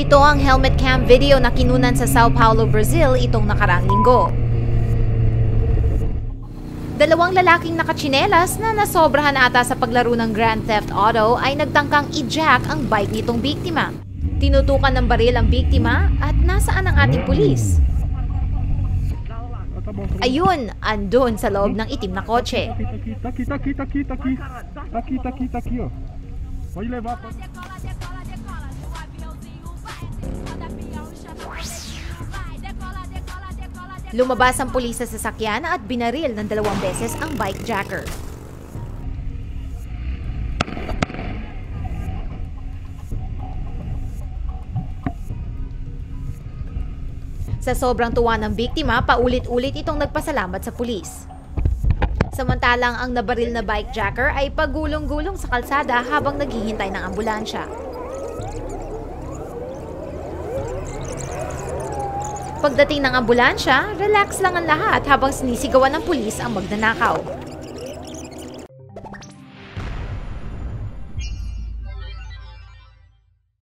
Ito ang helmet cam video na kinunan sa Sao Paulo, Brazil itong nakarang linggo. Dalawang lalaking nakatsinelas na nasobrahan ata sa paglaro ng Grand Theft Auto ay nagtangkang i-jack ang bike nitong biktima. Tinutukan ng baril ang biktima at nasaan ang ating pulis? Ayun, andun sa loob ng itim na kotse. Tá aqui, tá aqui, tá aqui, tá aqui. Tá aqui, tá aqui, Lumabas ang pulis sa sasakyan at binaril ng dalawang beses ang bike jacker. Sa sobrang tuwa ng biktima, paulit-ulit itong nagpasalamat sa pulis. Samantalang ang nabaril na bike jacker ay pagulong-gulong sa kalsada habang naghihintay ng ambulansya. Pagdating ng ambulansya, relax lang ang lahat habang sinisigawan ng pulis ang magnanakaw.